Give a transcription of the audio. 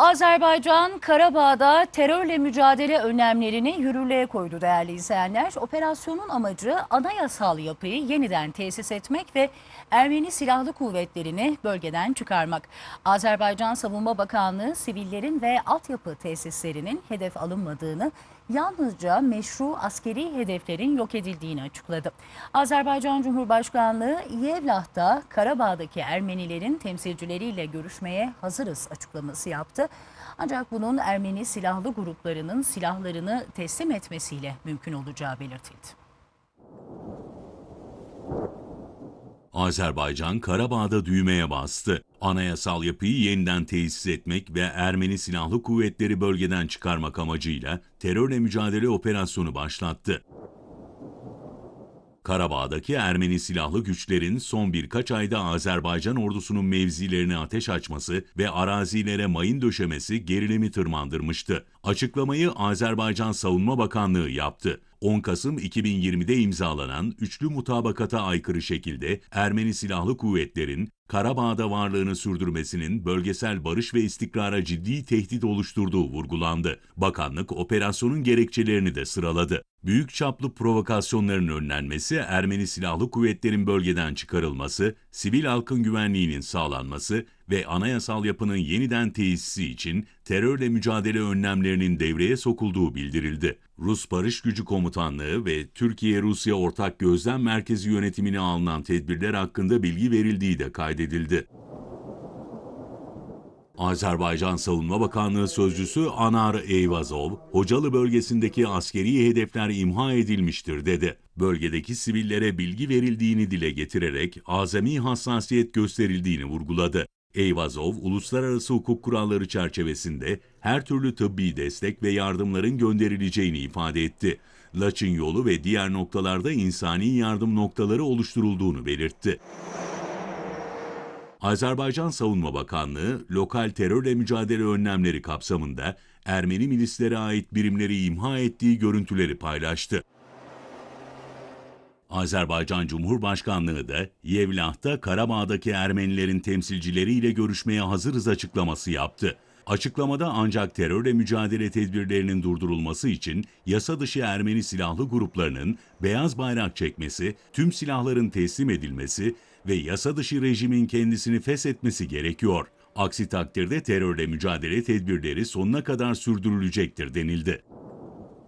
Azerbaycan Karabağ'da terörle mücadele önlemlerini yürürlüğe koydu değerli izleyenler. Operasyonun amacı anayasal yapıyı yeniden tesis etmek ve Ermeni Silahlı Kuvvetlerini bölgeden çıkarmak. Azerbaycan Savunma Bakanlığı sivillerin ve altyapı tesislerinin hedef alınmadığını, yalnızca meşru askeri hedeflerin yok edildiğini açıkladı. Azerbaycan Cumhurbaşkanlığı Yevlah'ta Karabağ'daki Ermenilerin temsilcileriyle görüşmeye hazırız açıklaması yaptı. Ancak bunun Ermeni silahlı gruplarının silahlarını teslim etmesiyle mümkün olacağı belirtildi. Azerbaycan Karabağ'da düğmeye bastı. Anayasal yapıyı yeniden tesis etmek ve Ermeni Silahlı Kuvvetleri bölgeden çıkarmak amacıyla terörle mücadele operasyonu başlattı. Karabağ'daki Ermeni silahlı güçlerin son birkaç ayda Azerbaycan ordusunun mevzilerine ateş açması ve arazilere mayın döşemesi gerilimi tırmandırmıştı. Açıklamayı Azerbaycan Savunma Bakanlığı yaptı. 10 Kasım 2020'de imzalanan üçlü mutabakata aykırı şekilde Ermeni Silahlı Kuvvetlerin Karabağ'da varlığını sürdürmesinin bölgesel barış ve istikrara ciddi tehdit oluşturduğu vurgulandı. Bakanlık operasyonun gerekçelerini de sıraladı. Büyük çaplı provokasyonların önlenmesi, Ermeni Silahlı Kuvvetlerin bölgeden çıkarılması, sivil halkın güvenliğinin sağlanması ve anayasal yapının yeniden tesisi için terörle mücadele önlemlerinin devreye sokulduğu bildirildi. Rus Barış Gücü Komutanlığı ve Türkiye-Rusya Ortak Gözlem Merkezi yönetimine alınan tedbirler hakkında bilgi verildiği de kaydedildi. Azerbaycan Savunma Bakanlığı Sözcüsü Anar Eyvazov, Hocalı bölgesindeki askeri hedefler imha edilmiştir dedi. Bölgedeki sivillere bilgi verildiğini dile getirerek azami hassasiyet gösterildiğini vurguladı. Eyvazov, uluslararası hukuk kuralları çerçevesinde her türlü tıbbi destek ve yardımların gönderileceğini ifade etti. Laçın yolu ve diğer noktalarda insani yardım noktaları oluşturulduğunu belirtti. Azerbaycan Savunma Bakanlığı, lokal terörle mücadele önlemleri kapsamında Ermeni milislere ait birimleri imha ettiği görüntüleri paylaştı. Azerbaycan Cumhurbaşkanlığı da Yevlah'ta Karabağ'daki Ermenilerin temsilcileriyle görüşmeye hazırız açıklaması yaptı. Açıklamada ancak terörle mücadele tedbirlerinin durdurulması için yasa dışı Ermeni silahlı gruplarının beyaz bayrak çekmesi, tüm silahların teslim edilmesi ve yasa dışı rejimin kendisini feshetmesi gerekiyor. Aksi takdirde terörle mücadele tedbirleri sonuna kadar sürdürülecektir denildi.